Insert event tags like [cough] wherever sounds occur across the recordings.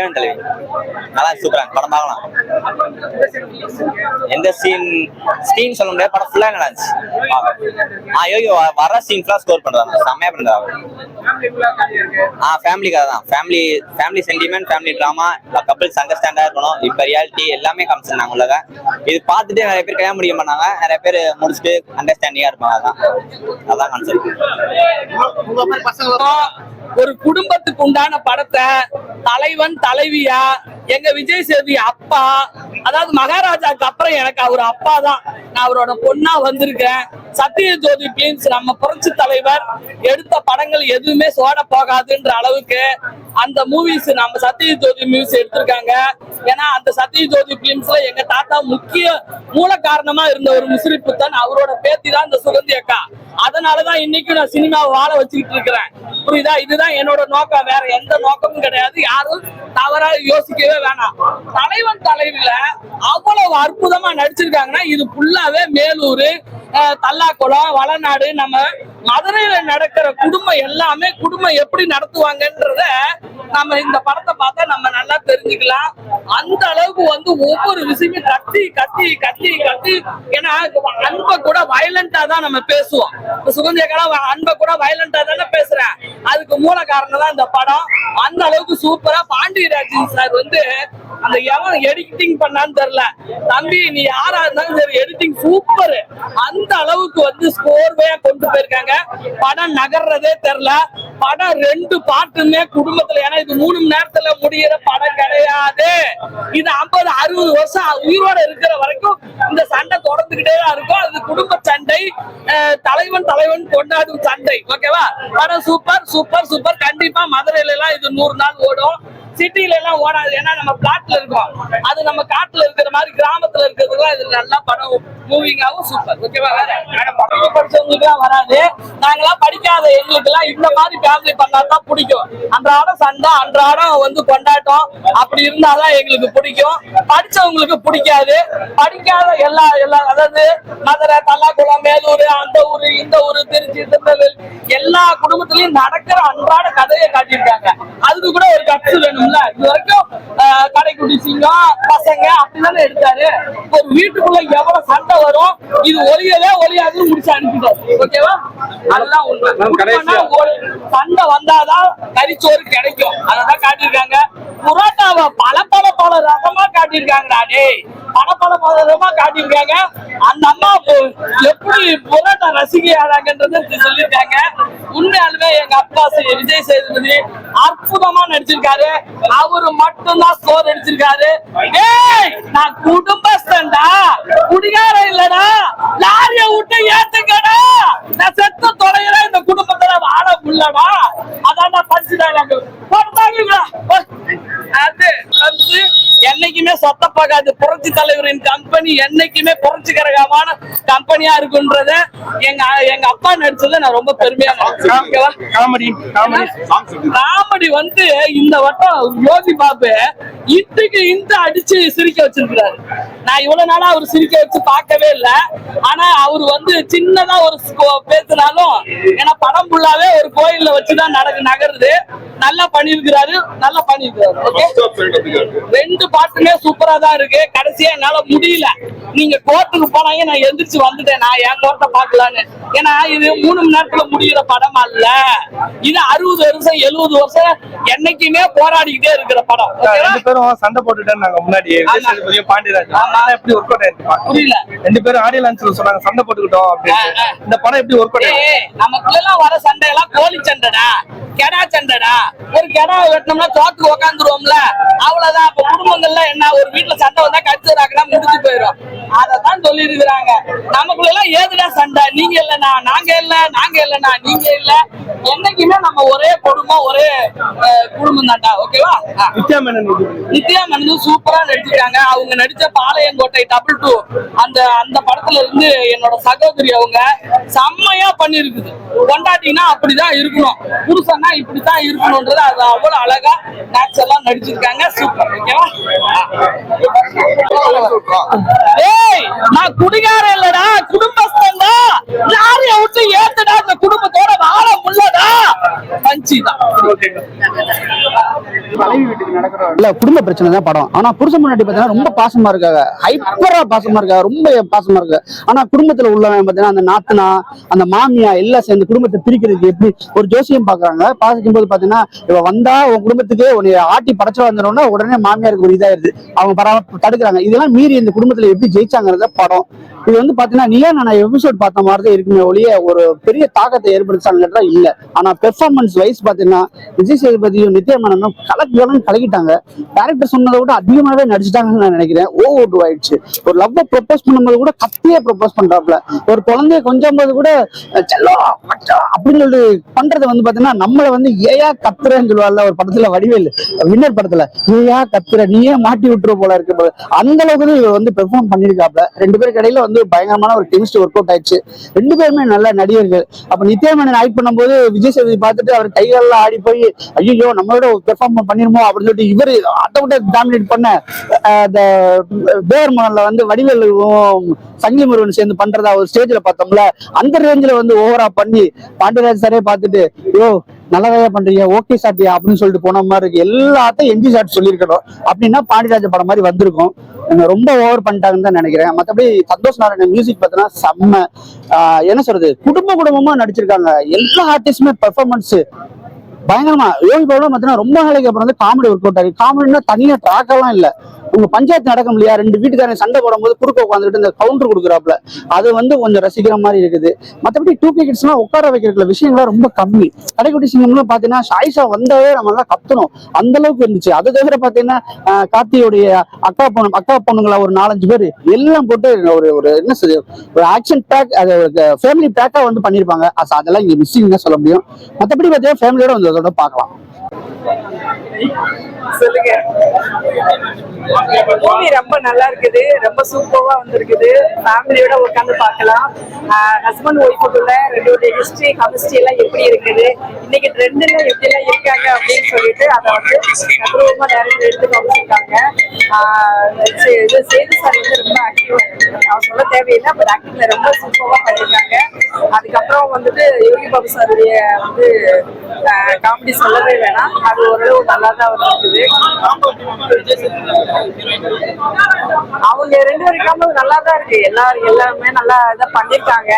தலைவன் தலைவி. நல்லா சூப்பரா படம் பார்க்கலாம். எந்த சீன் சீன் சொல்ல முடியாது படம் ஃபுல்லா நல்லா இருந்துச்சு. ஆ யோகி வர சீன் ஃபுல்லா ஸ்கோர் பண்றாங்க. செம்மையா பண்றாங்க. ஆ ஃபேமிலிக்காக தான் family family sentiment family drama couples அண்டர்ஸ்டாண்டா இருக்கணும். இப்போ ரியாலிட்டி எல்லாமே காமிச்சிருந்தாங்க உலக இது பார்த்துட்டு நிறைய பேர் கல்யாணம் முடிக்க மாட்டாங்க. நிறைய பேர் முடிச்சுட்டு அண்டர்ஸ்டாண்டிங்கா இருப்பாங்க. அதான். அதான் கான்செப்ட் ஒரு குடும்பத்துக்கு உண்டான படத்தை தலைவன் தலைவியா எங்க விஜய் சேதுபதி அப்பா அதாவது மகாராஜாக்கு அப்புறம் எனக்கு அவர் அப்பா தான். நான் அவரோட பொண்ணா வந்திருக்கேன். சத்ய ஜோதி பிலிம்ஸ் நம்ம புரட்சி தலைவர் எடுத்த படங்கள் எதுவுமே சோட போகாதுன்ற அளவுக்கு அந்த மூவிஸ் நம்ம சத்திய ஜோதி மூவிஸ் எடுத்திருக்காங்க. ஏன்னா அந்த சத்ய ஜோதி பிலிம்ஸ்ல எங்க தாத்தா முக்கிய மூல காரணமா இருந்த ஒரு முஸ்ரிப்பு தான் அவரோட பேத்தி தான் இந்த சுகந்தி அக்கா. அதனாலதான் இன்னைக்கு நான் சினிமாவை வாழ வச்சுக்கிட்டு இருக்கிறேன். புரியுதா? இதுதான் என்னோட நோக்கம். வேற எந்த நோக்கமும் கிடையாது. யாரும் தவறா யோசிக்கவே வேணாம். தலைவன் தலைவில அவ்வளவு அற்புதமா நடிச்சிருக்காங்கன்னா இது ஃபுல்லாவே மேலூர் தல்லாக்குளம் வளநாடு நம்ம மதுரையில நடக்கிற குடும்பம் எல்லாமே குடும்பம் எப்படி நடத்துவாங்கன்றத நம்ம இந்த படத்தை பார்த்தா நம்ம நல்லா தெரிஞ்சுக்கலாம். அந்த அளவுக்கு வந்து ஒவ்வொரு விஷயமும் கத்தி கத்தி கத்தி கத்தி. ஏன்னா அன்பை கூட வயலண்டா தான் நம்ம பேசுவோம். இப்ப அன்பை கூட வயலண்டா தானே பேசுறேன். அதுக்கு மூல காரணம் தான் இந்த படம். அந்த அளவுக்கு சூப்பரா பாண்டியராஜன் சார் வந்து அந்த எவன் எடிட்டிங் பண்ணான்னு தெரியல. தம்பி நீ யாரா இருந்தாலும் சரி எடிட்டிங் சூப்பர் அந்த அளவுக்கு வந்து ஸ்கோர்வையா கொண்டு போயிருக்காங்க? படம் நகர்றதே தெரியல. படம் ரெண்டு பாட்டுமே குடும்பத்துல ஏன்னா இது மூணு மணி நேரத்துல முடியற படம் கிடையாது. இது ஐம்பது அறுபது வருஷம் உயிரோட இருக்கிற வரைக்கும் இந்த சண்டை தொடர்ந்துகிட்டே தான் இருக்கும். அது குடும்ப சண்டை. தலைவன் தலைவன் கொண்டாடும் சண்டை. ஓகேவா? படம் சூப்பர் சூப்பர் சூப்பர். கண்டிப்பா மதுரையில எல்லாம் இது நூறு நாள் ஓடும். சிட்டில எல்லாம் ஓடாது. ஏன்னா நம்ம பிளாட்ல இருக்கோம். அது நம்ம காட்டுல இருக்கிற மாதிரி கிராமத்துல இருக்கிறதுலாம் இது நல்லா படம் மூவிங் ஆகும் சூப்பர் ஓகேவா வேற? படம் படிச்சவங்களுக்கு எல்லாம் வராது. நாங்கெல்லாம் படிக்காத எங்களுக்கு எல்லாம் இந்த மாதிரி ஃபேமிலி பண்ணா தான் பிடிக்கும். அன்றாடம் சண்டை அன்றாடம் வந்து கொண்டாட்டம். அப்படி இருந்தாதான் எங்களுக்கு பிடிக்கும். படிச்சவங்களுக்கு பிடிக்காது. படிக்காத எல்லா எல்லா அதாவது மதுரை தல்லாக்குளம் மேலூர் அந்த ஊரு இந்த ஊரு திருச்சி திருநெல்வேலி எல்லா குடும்பத்திலயும் நடக்கிற அன்றாட கதையை காட்டியிருக்காங்க. அதுக்கு கூட ஒரு கட்சி இது வரைக்கும் கடைக்குட்டி சிங்கம் பசங்க அப்படிதானே எடுத்தாரு. ஒரு வீட்டுக்குள்ள எவ்வளவு சண்டை வரும் இது ஒளியவே ஒளியாதுன்னு முடிச்சு அனுப்பிட்டாரு ஓகேவா? அதுதான் உண்மை குடும்பம்னா ஒரு சண்டை வந்தாதான் கறிச்சோறு கிடைக்கும். அததான் காட்டியிருக்காங்க. புரோட்டாவை பல பல பல ரகமா காட்டியிருக்காங்கடா டேய். பல பல பல ரகமா காட்டியிருக்காங்க. அந்த அம்மா எப்படி புரோட்டா ரசிகையாடாங்கன்றத சொல்லியிருக்காங்க உண்மையாலுமே எங்க அப்பா விஜய் சேதுபதி அற்புதமா நடிச்சிருக்காரு. அவரு மட்டும்தான் ஸ்கோர் அடிச்சிருக்காரு. ஏய் நான் குடும்பஸ்தன்டா. குடிகாரம் இல்லடா. லாரிய விட்டு ஏத்துக்கடா. நான் செத்து தொலைகிறேன் இந்த குடும்ப முடியலடா அதான் போட்டாங்களா அது வந்து என்னைக்குமே புரட்சி தலைவரின் கம்பெனி என்னைக்குமே புரட்சிகரமான கம்பெனியா இருக்குன்றத எங்க எங்க அப்பா நடிச்சதை நான் ரொம்ப பெருமையா? காமெடி வந்து இந்த வட்டம் யோகி பாபு இன்ட்டுக்கு இன்ட்டு அடிச்சு சிரிக்க வச்சிருக்கிறாரு. நான் இவ்வளவு நாளா அவர் சிரிக்க வச்சு பார்க்கவே இல்லை. ஆனா அவர் வந்து சின்னதா ஒரு பேசினாலும் ஏன்னா படம் ஃபுல்லாவே ஒரு கோயில்ல வச்சுதான் நடக்கு நகருது. நல்லா பண்ணியிருக்கிறாரு. நல்லா பண்ணியிருக்கிறாரு. ஓகே ரெண்டு பாட்டுமே சூப்பரா தான் இருக்கு. கடைசியா என்னால முடியல. நீங்க கோர்ட்டுக்கு போனாங்க நான் எந்திரிச்சு வந்துட்டேன். நான் என் கோர்ட்டை பாக்கலான்னு ஏன்னா இது மூணு மணி நேரத்துல முடியிற படம் அல்ல. இது அறுபது வருஷம் எழுபது வருஷம் என்னைக்குமே போராடிக்கிட்டே இருக்கிற படம்? ரெண்டு பேரும் சண்டை போட்டுட்டாங்க நாங்க முன்னாடி பாண்டியராஜ் எப்படி ஒர்க் அவுட். புரியல. ரெண்டு பேரும் ஆடியோ லான்ச்ல சொன்னாங்க சண்டை போட்டுக்கிட்டோம் அப்படின்னு. இந்த படம் எப்படி ஒர்க் அவுட் நமக்குள்ள வர சண்டை எல்லாம் கோழி சண்டைடா கெடா சண்டைடா. ஒரு கெடா வெட்டினோம்னா தோட்டு உக்காந்துருவோம்ல. அவ்வளவுதான். அப்ப குடும்பங்கள்ல என்ன ஒரு வீட்டுல சண்டை வந்தா கடிச்சு ராக்கினா முடிஞ்சு போயிடும் அதத்தான் சொல்லி இருக்கிறாங்க நமக்குள்ள எல்லாம் ஏதுடா சண்டை? நீங்க இல்லனா நாங்க இல்ல நாங்க இல்லனா நீங்க இல்ல. என்னைக்குமே நம்ம ஒரே குடும்பம் ஒரே குடும்பம் தான்டா ஓகேவா. நித்யா மேனன். நித்யா மனது சூப்பரா நடிச்சிருக்காங்க. அவங்க நடிச்ச பாளையங்கோட்டை டபுள் டூ அந்த அந்த படத்துல இருந்து என்னோட சகோதரி அவங்க செம்மையா பண்ணிருக்குது. கொண்டாட்டினா அப்படிதான் இருக்கணும். புருஷன்னா இப்படித்தான் இருக்கணும்ன்றது அது அவ்வளவு அழகா நேச்சுரலா நடிச்சிருக்காங்க. சூப்பர் ஓகேவா? ஏய்! நான் குடிகார இல்லடா குடும்ப குடும்பஸ்தன்டா லாரிய விட்டு ஏத்துடா இந்த குடும்பத்தோட வாழ பஞ்சி தான் இல்ல குடும்ப பிரச்சனை தான் படம். ஆனா புருஷன் முன்னாடி பாத்தீங்கன்னா ரொம்ப பாசமா இருக்காங்க. ஹைப்பரா பாசமா இருக்காங்க. ரொம்ப பாசமா இருக்கு. ஆனா குடும்பத்துல உள்ளவன் பாத்தீங்கன்னா அந்த நாத்தனா அந்த மாமியா எல்லாம் சேர்ந்து குடும்பத்தை பிரிக்கிறதுக்கு எப்படி ஒரு ஜோசியம் பாக்குறாங்க பாசிக்கும் போது பாத்தீங்கன்னா இவ வந்தா உன் குடும்பத்துக்கு உன்னை ஆட்டி படைச்சு வந்துடணும்னா உடனே மாமியாருக்கு ஒரு இதாயிருது. அவங்க பரவ தடுக்கிறாங்க. இதெல்லாம் மீறி இந்த குடும்பத்துல எப்படி ஜெயிச்சாங்கிறத படம். இது வந்து பாத்தீங்கன்னா நீயா நான் எபிசோட் பார்த்த மாதிரி தான் இருக்குமே ஒழிய ஒரு பெரிய தாக்கத்தை ஏற்படுத்தாங்க இல்ல. ஆனா பெர்ஃபார்மன்ஸ் வைஸ் பாத்தீங்கன்னா விஜய் சேதுபதியும் நித்யமேனனும் கலக்கலன்னு கலக்கிட்டாங்க. டேரக்டர் சொன்னதை விட அதிகமாகவே நடிச்சிட்டாங்கன்னு நான் நினைக்கிறேன். ஓவர் டூ ஆயிடுச்சு. ஒரு லவ்வை ப்ரொபோஸ் பண்ணும்போது கூட கத்தியே ப்ரொபோஸ் பண்றாப்ல ஒரு குழந்தைய கொஞ்சம் போது கூட செல்லோ அப்படின்னு சொல்லி பண்றது வந்து பாத்தீங்கன்னா நம்மள வந்து ஏயா கத்துறேன்னு சொல்லுவாள்ல ஒரு படத்துல வடிவேல் வின்னர் படத்துல. ஏயா கத்துற நீயே மாட்டி விட்டுரு போல இருக்கு. அந்த அளவுக்கு இவர் வந்து பெர்ஃபார்ம் பண்ணிருக்காப்ல ரெண்டு பேருக்கு இடையில வந்து பயங்கரமான ஒரு கெமிஸ்ட்ரி ஒர்க் அவுட் ஆயிடுச்சு. ரெண்டு பேருமே நல்ல நடிகர்கள். அப்ப நித்யாமேனன் ஆக்ட் பண்ணும்போது விஜய் சேதுபதி பார்த்துட்டு அவர் கைகள்லாம் ஆடி போய் ஐயோ நம்மளோட பெர்ஃபார்ம் பண்ணிருமோ? அப்படின்னு சொல்லிட்டு இவர் ஆட்டோட டாமினேட் பண்ண அந்த பேர் மணல்ல வந்து வடிவேலுவும் சங்கி முருகன் சேர்ந்து பண்றதா ஒரு ஸ்டேஜ்ல பார்த்தோம்ல அந்த ரேஞ்சில வந்து ஓவரா பண்ணி பாண்டியராஜ் சாரே பார்த்துட்டு யோ நல்லதையா பண்றீங்க ஓகே சாட்டியா அப்படின்னு சொல்லிட்டு போன மாதிரி இருக்கு. எல்லாத்தையும் எம்ஜி சாட் சொல்லியிருக்கணும் அப்படின்னா பாண்டிராஜ படம் மாதிரி வந்திருக்கும். ரொம்ப ஓவர் பண்ணிட்டாங்கன்னு தான் நினைக்கிறேன். மற்றபடி சந்தோஷ் நாராயணன் மியூசிக் பார்த்தோன்னா செம்ம ஆஹ் என்ன சொல்றது குடும்ப குடும்பமா நடிச்சிருக்காங்க. எல்லா ஆர்டிஸ்டுமே பெர்ஃபார்மன்ஸ் பயங்கரமா. யோகி பாபுலாம் பார்த்தீங்கன்னா ரொம்ப நாளைக்கு அப்புறம் வந்து காமெடி ஒர்க் அவுட் ஆகி காமெடினா தனியா ட்ராக்கெல்லாம் இல்ல. உங்க பஞ்சாயத்து நடக்கும் இல்லையா? ரெண்டு வீட்டுக்காரங்க சண்டை போடும்போது குறுக்க உட்காந்துட்டு இந்த கவுண்டர் கொடுக்குறாப்ல அது வந்து கொஞ்சம் ரசிக்கிற மாதிரி இருக்குது. மற்றபடி டூ கே கிட்ஸ்லாம் உட்கார வைக்கிற விஷயங்கள்லாம் ரொம்ப கம்மி. கடைக்குட்டி சிங்கம்லாம் பாத்தீங்கன்னா ஷாயிஷா வந்தாவே நம்ம எல்லாம் கத்தணும். அந்த அளவுக்கு இருந்துச்சு. அது தவிர பாத்தீங்கன்னா கார்த்தியுடைய கார்த்தியோடைய அக்கா பொண்ணு அக்கா பொண்ணுங்களா ஒரு நாலஞ்சு பேர் எல்லாம் போட்டு ஒரு ஒரு என்ன சொல்லி ஒரு ஆக்ஷன் பேக் அது ஃபேமிலி பேக்கா வந்து பண்ணியிருப்பாங்க அதெல்லாம் இங்க மிஸ்ஸிங் தான் சொல்ல முடியும். மற்றபடி பார்த்தீங்கன்னா ஃபேமிலியோட வந்து அதோட பார்க்கலாம். சொல்லுங்க. மூவி ரொம்ப நல்லா இருக்குது. ரொம்ப சூப்பரா வந்திருக்குது. ஃபேமிலியோட உட்காந்து பார்க்கலாம். ஹஸ்பண்ட் ஒய்ஃபுக்குள்ள ரெண்டோடைய ஹிஸ்டரி கமிஸ்ட்ரி எல்லாம் எப்படி இருக்குது? இன்னைக்கு ட்ரெண்ட்ல எப்படி எல்லாம் இருக்காங்க அப்படின்னு சொல்லிட்டு அதை வந்து அபூர்வமா டேரக்டர் எடுத்து காமிச்சிருக்காங்க. இது சேது சார் வந்து ரொம்ப ஆக்டிவா அவர் சொல்ல தேவையில்லை பட் ஆக்டிங்ல ரொம்ப சூப்பரா பண்ணிருக்காங்க. வந்துட்டு யோகி பாபு சாருடைய வந்து காமெடி சொல்லவே வேணாம். அது ஓரளவு நல்லா தான் இருக்குது. அவங்க ரெண்டு பேரும் காமெடி நல்லா தான் இருக்கு. எல்லாரும் எல்லாருமே நல்லா இதை பண்ணிருக்காங்க.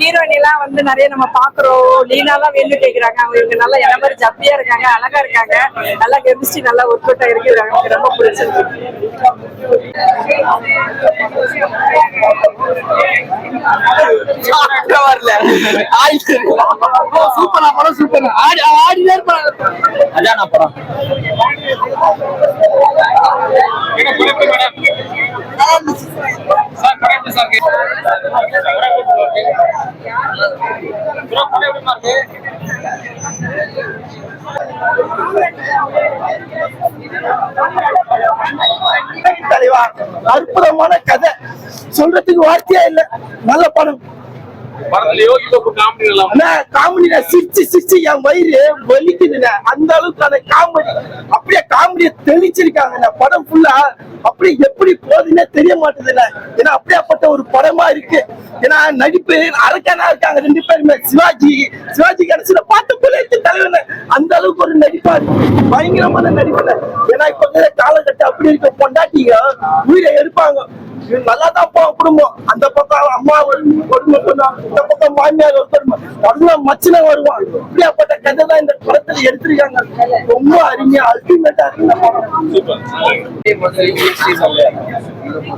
ஹீரோயின் எல்லாம் வந்து நிறைய நம்ம பாக்குறோம். லீனா தான் வேணும் கேக்குறாங்க அவங்க இவங்க நல்லா என்ன மாதிரி ஜப்பியா இருக்காங்க அழகா இருக்காங்க. நல்லா கெமிஸ்ட்ரி நல்லா ஒர்க் அவுட் ஆயிருக்கு எனக்கு ரொம்ப பிடிச்சிருக்கு. சூப்பரா படம் சூப்பர். ஆடி ஆடினே இருப்பாங்க அதான் படம்? தலைவா அற்புதமான கதை. சொல்றதுக்கு வார்த்தையே இல்ல. நல்ல படம். காமெடி சிரிச்சு சிரிச்சு என் வயிறு வலிக்குதுண்ணே. அந்த அளவுக்கு அந்த காமெடி அப்படியே காமெடியை தெளிச்சிருக்காங்க படம் ஃபுல்லா அப்படியே எப்படி போகுதுன்னே தெரிய மாட்டேதுண்ணே. ஏன்னா அப்படியாப்பட்ட ஒரு படமா இருக்கு. ஏன்னா நடிப்பு அரக்கனா இருக்காங்க ரெண்டு பேருமே. சிவாஜி சிவாஜி பார்த்து போல இருக்கு தலைவன. அந்த அளவுக்கு ஒரு நடிப்பா இருக்கு. பயங்கரமான நடிப்புல ஏன்னா இப்ப இருக்கிற காலகட்டம் அப்படி இருக்க பொண்டாட்டிங்க உயிரை எடுப்பாங்க. நல்லா தான் போகும் குடும்பம். அந்த பக்கம் அம்மா ஒரு கொடுமை பண்ணுவாங்க இந்த பக்கம் மாமியார் ஒரு கொடுமை அதெல்லாம் மச்சின வருவான். இப்படியாப்பட்ட கதை தான் இந்த படத்துல எடுத்திருக்காங்க. ரொம்ப அருமையா அல்டிமேட்டா இருக்கு இந்த படம்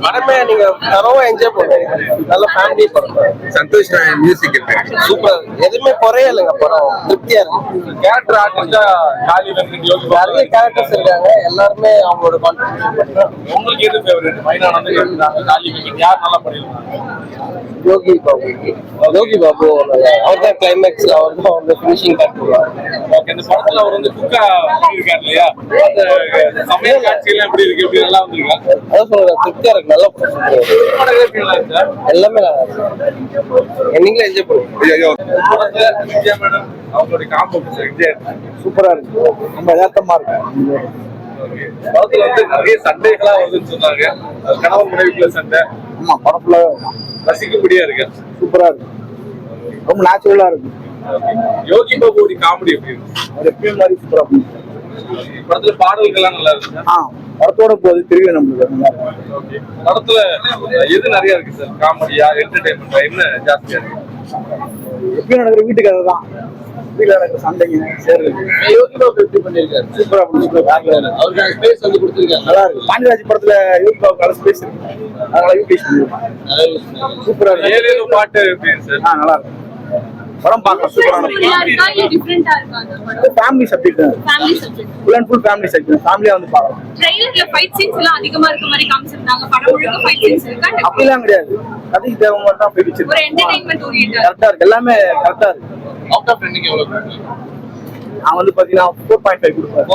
படமே நீங்க தரவா என்ஜாய் பண்ணுவீங்க. நல்ல ஃபேமிலி படம். சந்தோஷ் மியூசிக் சூப்பர் எதுவுமே குறைய இல்லைங்க படம். திருப்தியா இருக்கு. கேரக்டர் ஆர்டிஸ்டா காலி வெங்கட் யோகி நிறைய கேரக்டர்ஸ் இருக்காங்க. எல்லாருமே அவங்களோட கான்ட்ரிபியூஷன் உங்களுக்கு எது ஃபேவரட் மைனானது காலி வெங்கட். யார் நல்லா பண்ணிருக்காங்க யோகி பாபு. யோகி பாபு அவர் தான் கிளைமேக்ஸ் அவர் தான் வந்து ஃபினிஷிங் காட்டுவார் ஓகே இந்த படத்துல அவர் வந்து குக்கா இருக்காரு இல்லையா? அந்த சமையல் காட்சியெல்லாம் எப்படி இருக்கு? எப்படி நல்லா வந்திருக்கா? அதான் சொல்றேன் திருப்தியா இருக்கு நல்லா படம் எல்லாமே நல்லா இருக்கு என்னைங்களும் என்ஜாய் படத்துல விஜயா மேடம் அவங்களுடைய காம்போ சூப்பரா இருக்கு. ரொம்ப யதார்த்தமா இருக்கு. படத்துல வந்து நிறைய சண்டைகளா வருதுன்னு சொன்னாங்க. கணவன் மனைவிக்குள்ள சண்டை. ஆமா ஃபுல்லா ரசிக்கும்படியா இருக்கு. சூப்பரா இருக்கு. ரொம்ப நேச்சுரலா இருக்கு. யோகி பாபுடைய காமெடி எப்படி இருக்கு? எப்பயும் மாதிரி சூப்பரா படத்துல பாடல்கள்லாம் நல்லா இருக்கு படத்தோட போது திருவி நம்மளுக்கு படத்துல எது நிறைய இருக்கு சார்? காமெடியா என்டர்டைன்மெண்ட் என்ன ஜாஸ்தியா இருக்கு? எப்பயும் நடக்கிற வீட்டு கதை நடக்கிற சண்டைங்க சேர்றது யோகி பாபு எப்படி பண்ணிருக்காரு? சூப்பரா பண்ணிருக்காரு. அவருக்கான ஸ்பேஸ் வந்து கொடுத்துருக்காரு. நல்லா இருக்கு. பாண்டியராஜ் படத்துல யோகி பாபு கலை ஸ்பேஸ் இருக்கு. அதனால யூபிஎஸ் பண்ணிருக்காங்க சூப்பரா இருக்கு. பாட்டு நல்லா இருக்கு. படம் சூப்பரான படம்? Family subject family subject full and full family subject ஃபேமிலியா வந்து பார்க்கலாம். ட்ரெய்லர்ல ஃபைட் சீன்ஸ் எல்லாம் அதிகமா இருக்க மாதிரி காமிச்சிருந்தாங்க. படம் முழுக்க ஃபைட் சீன்ஸ் இருக்கா? அப்படிலாம் கிடையாது. கதைக்கு தேவை மட்டும் தான் போய் ஒரு வச்சிருக்கேன் என்டர்டைன்மெண்ட் ஓரியன்டா கரெக்டா இருக்கு. எல்லாமே கரெக்டா இருக்கு. அவுட் ஆஃப் ரெண்டுக்கு எவ்வளவு நான் வந்து பாத்தீங்கன்னா ஃபோர் பாயிண்ட் ஃபைவ் கொடுப்பேன்.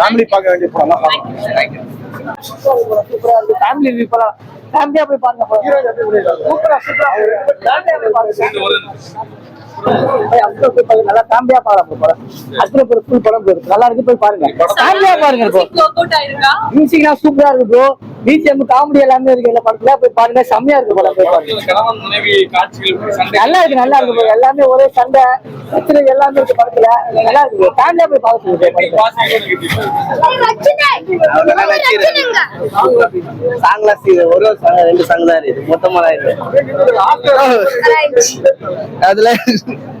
ஃபேமிலி பார்க்க வேண்டிய படம் தான் சூப்பரா இருக்கு. ஃபேமிலி இப்பலாம் ஃபேமிலியா போய் பாருங்க சூப்பரா சூப்பரா ஃபேமிலியா போய் பாருங்க. போய் நல்லா பாருங்க படம் ஃபுல் படம் போயிருக்கு. நல்லா இருக்கு போய் பாருங்க. பாருங்க ஆயிருக்கா? மியூசிக்லாம் சூப்பரா இருக்கு ப்ரோ பிஜிஎம் காமெடி எல்லாமே இருக்கு எல்லா படத்துல போய் பாருங்க செம்மையா இருக்கு படம் போய் பாருங்க. நல்லா இருக்கு நல்லா இருக்கு. எல்லாமே ஒரே சண்டை. பிரச்சனை எல்லாமே இருக்கு படத்துல. நல்லா இருக்கு ஃபேமிலியா போய் பார்க்க சொல்லுங்க படத்தை சாங்ல ஒரு ரெண்டு சாங் தான் இருக்கு மொத்தமா தான் இருக்கு அதுல Thank [laughs] you.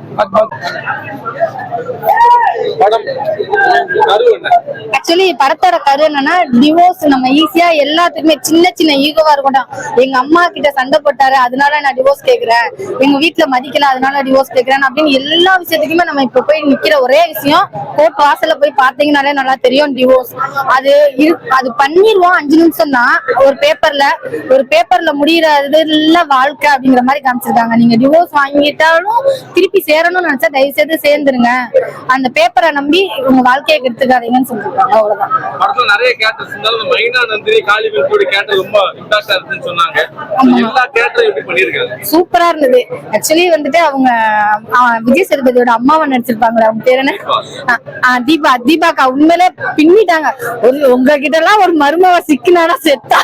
ஆக்சுவலி படத்தோட கரு என்னன்னா டிவோர்ஸ் நம்ம ஈஸியா எல்லாத்துக்குமே சின்ன சின்ன ஈகோவா இருக்கட்டும். எங்க அம்மா கிட்ட சண்டை போட்டாரு அதனால நான் டிவோர்ஸ் கேக்குறேன். எங்க வீட்ல மதிக்கல அதனால டிவோர்ஸ் கேக்குறேன் அப்படின்னு எல்லா விஷயத்துக்குமே நம்ம இப்ப போய் நிக்கிற ஒரே விஷயம் கோர்ட் வாசல்ல போய் பாத்தீங்கன்னாலே நல்லா தெரியும் டிவோர்ஸ் அது இரு அது பண்ணிடுவோம் அஞ்சு நிமிஷம் தான். ஒரு பேப்பர்ல ஒரு பேப்பர்ல முடியறது இல்ல வாழ்க்கை அப்படிங்கிற மாதிரி காமிச்சிருக்காங்க. நீங்க டிவோர்ஸ் வாங்கிட்டாலும் திருப்பி சேரணும்னு நினைச்சா தயவு செய்து சேர்ந்துருங்க. அந்த பேப்பரை நம்பி உங்க வாழ்க்கையை கெடுத்துக்காதீங்கன்னு சொல்லிருக்காங்க அவ்வளவுதான். படத்துல நிறைய கேரக்டர்ஸ் இருந்தாலும் இந்த மைனா நந்தினி காளிவன் கூட கேரக்டர் ரொம்ப இம்பாக்டா இருக்குன்னு சொன்னாங்க. எல்லா கேரக்டரும் எப்படி பண்ணிருக்காங்க சூப்பரா இருந்தது. ஆக்சுவலி வந்துட்டு அவங்க விஜய் சேதுபதியோட அம்மாவை நடிச்சிருப்பாங்களே அவங்க பேர் என்ன? தீபா. தீபாக்கா உண்மையிலே பின்னிட்டாங்க. ஒரு உங்ககிட்ட எல்லாம் ஒரு மருமவ சிக்கினானா செத்தா?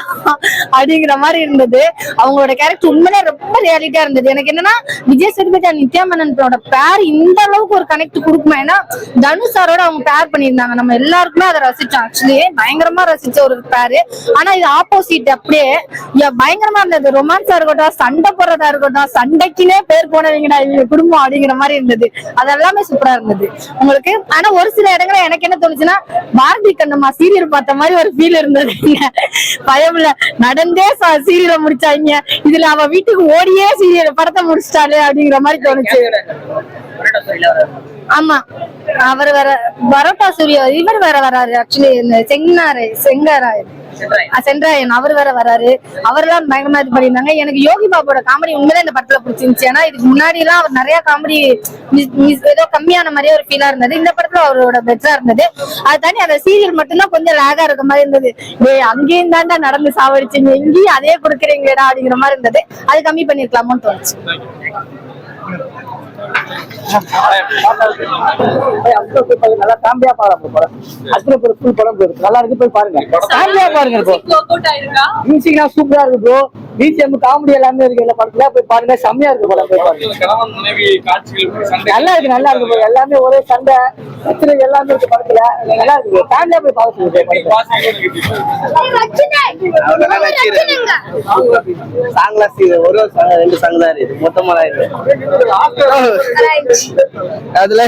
அப்படிங்கிற மாதிரி இருந்தது. அவங்களோட கேரக்டர் உண்மையிலே ரொம்ப ரியாலிட்டியா இருந்தது. எனக்கு என்னன்னா விஜய் சேதுபதி நித்யா மேனனோட பேர் இந்த அளவுக்கு ஒரு கனெக்ட் கொடுக்குமா? ஏன்னா தனு சாரோட அவங்க பேர் பண்ணியிருந்தாங்க. நம்ம எல்லாருக்குமே அதை ரசிச்சோம். ஆக்சுவலி பயங்கரமா ரசிச்ச ஒரு பேரு ஆனா இது ஆப்போசிட் அப்படியே பயங்கரமா இருந்தது. ரொமான்ஸா இருக்கட்டும் சண்டை போடுறதா இருக்கட்டும் சண்டைக்குனே பேர் போனவங்கடா இவங்க குடும்பம் அப்படிங்கிற மாதிரி இருந்தது. அது எல்லாமே சூப்பரா இருந்தது. உங்களுக்கு ஆனா ஒரு சில இடங்கள்ல எனக்கு என்ன தோணுச்சுன்னா பாரதி கண்ணம்மா சீரியல் பார்த்த மாதிரி ஒரு ஃபீல் இருந்தது. பயம்ல நடந்தே சீரியலை முடிச்சாங்க. இதுல அவ வீட்டுக்கு ஓடியே சீரியல் படத்தை முடிச்சிட்டாலே அப்படிங்கிற மாதிரி தோணுச்சு. ஆமா. அவர் வேற பரோட்டா சூர்யா இவர் வேற வராரு ஆக்சுவலி இந்த செங்கனாரு செங்கராயன். சென்றாயன். அவர் வேற வராரு. அவரெல்லாம் பயங்கரமா இது பண்ணியிருந்தாங்க. எனக்கு யோகி பாபோட காமெடி உண்மையிலே இந்த படத்துல பிடிச்சிருந்துச்சு. ஏன்னா இதுக்கு முன்னாடி எல்லாம் அவர் நிறைய காமெடி ஏதோ கம்மியான மாதிரியே ஒரு ஃபீலா இருந்தது. இந்த படத்துல அவரோட பெட்டரா இருந்தது. அது தாண்டி அந்த சீரியல் மட்டும்தான் கொஞ்சம் லேகா இருக்க மாதிரி இருந்தது. டேய் அங்கேயும் தாண்டா நடந்து சாவடிச்சீங்க. இங்கேயும் அதே கொடுக்குறீங்களேடா அப்படிங்கிற மாதிரி இருந்தது. அது கம்மி பண்ணிருக்கலாமோன்னு தோணுச்சு. நல்லா ஃபேமிலியா பாருங்க படம் அஸ்வினி ஒரு ஃபுல் படம் போயிருக்கு நல்லா இருக்கு போய் பாருங்க ஃபேமிலியா பாருங்க இப்போ மியூசிக்லாம் சூப்பரா இருக்கு ப்ரோ பிஜிஎம் காமெடி எல்லாமே இருக்கு எல்லா படத்துல போய் பாருங்க செம்மையா இருக்கு படம் போய் பாருங்க நல்லா இருக்கு நல்லா இருக்கு bro. எல்லாமே ஒரே சண்டை பிரச்சனை எல்லாமே இருக்கு படத்துல நல்லா இருக்கு ஃபேமிலியா போய் பார்க்க சொல்லுங்க சாங்ல ஒரு ரெண்டு சாங் தான் இருக்கு மொத்தமா தான் இருக்கு அதுல